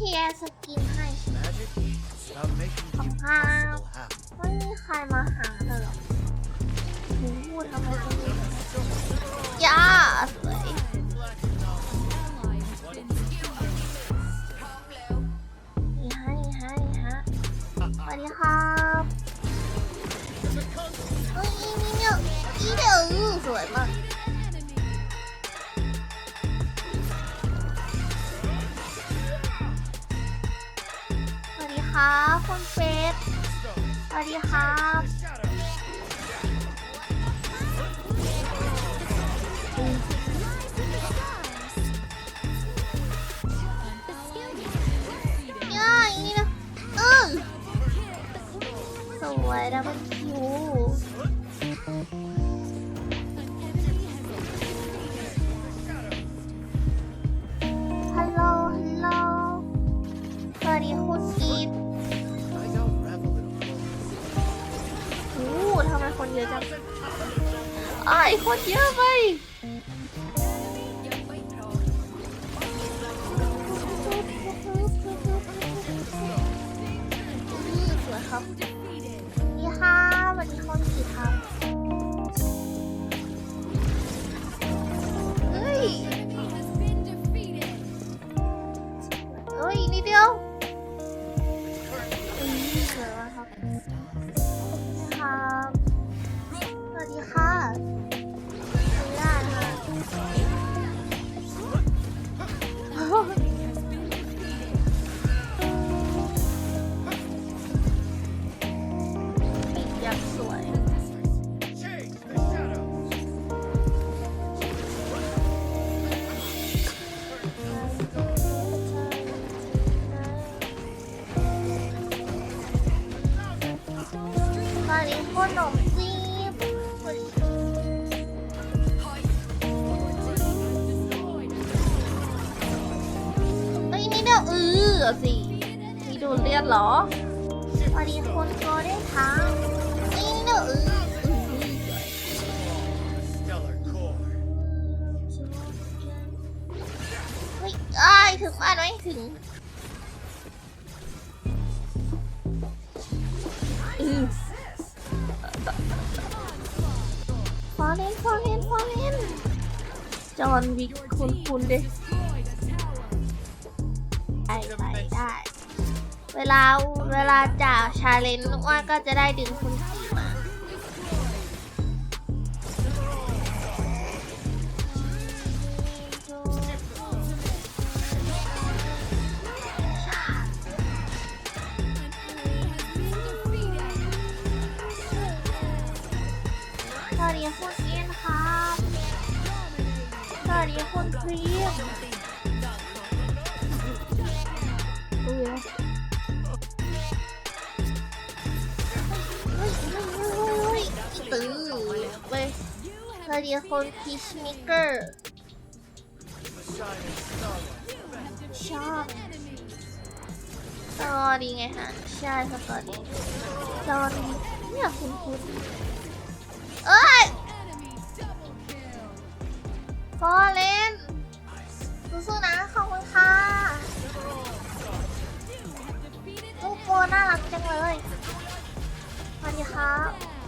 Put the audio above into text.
ทีแอสกินให้ Magic is about making the Somehow. impossible happen. ไม่มีใครมาหาเธอหรอกหนูพูดทำไมคนอื่นย่าสวยนี่ฮะนี่ฮะนี่ฮะสวัสดีครับเอ้ยนี่เนี่ยอีเดอสวยมาก ครับคุณเฟสสวัสดีครับย่ายนี่นะเออสวยแล้วมันคิว เยอะจังอ้คนเยอะไปนี่สวยครับนี่ค่ะวันนี้คนกี่ครับ ตอนนี้ขนมจีบเอ้ยนี่เดียวเออสินี่ดูเลือดเหรอตอนนี้คนก็ได้ทั้งเอ้ยนี่เดียวเออเออ Stellar core. เฮ้ยอ้ยถึงบ้านไหมถึง เล่นพอเล่นพอเล่นจอห์นวิกคุณคุณดิได้ไปได้ เวลาเวลาจ่าชาเลนจ์ว่าก็จะได้ดึงคุณขี่มาสวัสดีคุณเอียนครับส วัสดีคุณครีมดูเลยเฮ้ยเฮ้ยเฮ้ยเฮ้ยเฮ้ยตื้อเว้ยสวัสดีคุณพีชมิเกอร์ชอบตอดีไงฮะ ใช่ครับตอดีตอดีเนี่ยคุณคุณ ฟอเลนสู้ๆนะ ขอบคุณค่ะลูกโปน่ารักจังเลยสวัสดีครับ